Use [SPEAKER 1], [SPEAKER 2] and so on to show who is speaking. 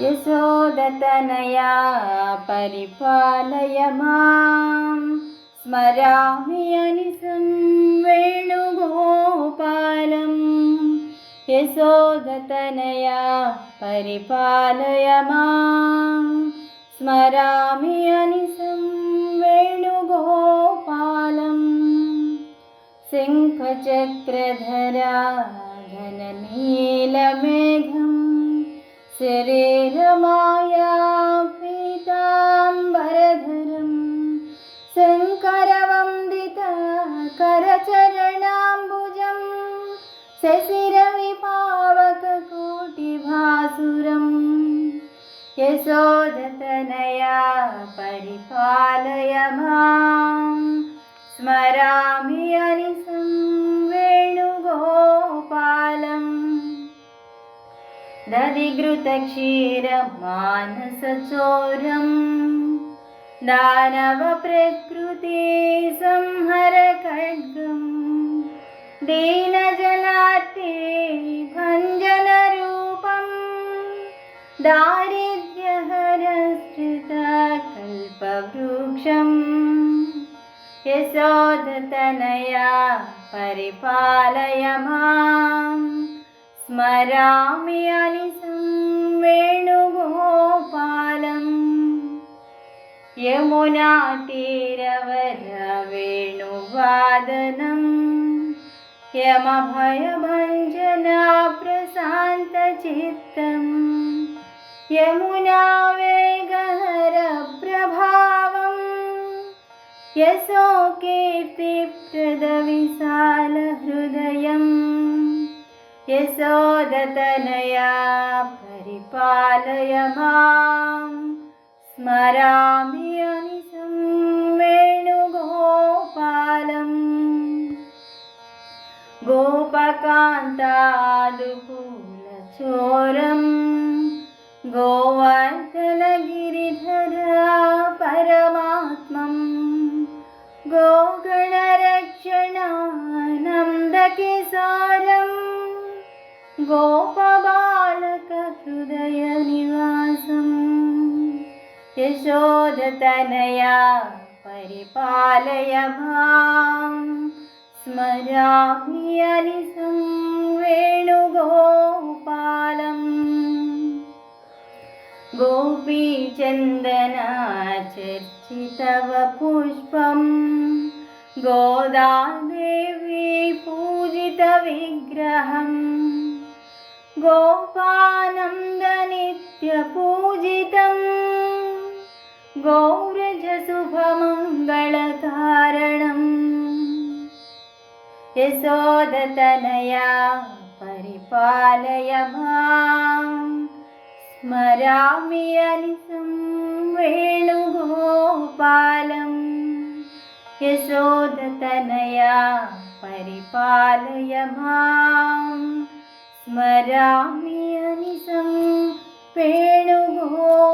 [SPEAKER 1] यशोदतनया परिपालय मां स्मरामि अनिसं वेणुगोपालम्। यशोदतनया परिपालय मां स्मरामि अनिसं वेणुगोपालम्। शङ्खचक्रधरा शरीरमाया पीताम्बरधरं शङ्करवन्दिता करचरणाम्बुजं शशिरविपावककोटिभासुरम् यशोदतनया परिपालय मां स्मरामि अनिसं वेणुगोपालम् दधिघृतक्षीरमानसचोरम् दानवप्रकृते संहरखड्गम् दीनजनार्ते भञ्जनरूपम् दारिद्र्यहरस्थितकल्पवृक्षम् यशोदतनया परिपालय माम् स्मरामि अनिसं वेणुगोपालम् यमुनातीरवरवेणुवादनम् यमभयभञ्जना प्रशान्तचित्तम् यमुना वेगहरप्रभावम् यशो कीर्तिप्रदविशालहृदयम् यशोदतनया परिपालय मां। स्मरामि अनिसं वेणुगोपालम्। गोपकान्तादुकूलचोरं गोवर्धनगिरिधरा गोपबालकहृदयनिवासम्। यशोदतनया परिपालय मां स्मरामि अनिसं वेणुगोपालम्। गोपीचन्दनाचर्चितव पुष्पम्। गोदादेवी पूजितविग्रहम् गोपानन्दनित्यपूजितम् गौरजशुभमङ्गलकारणम् यशोदतनया परिपालय माम्। स्मरामि अनिसं वेणुगोपालम्। यशोदतनया परिपालय मां स्मरामि अनिसं वेणुगोपालम्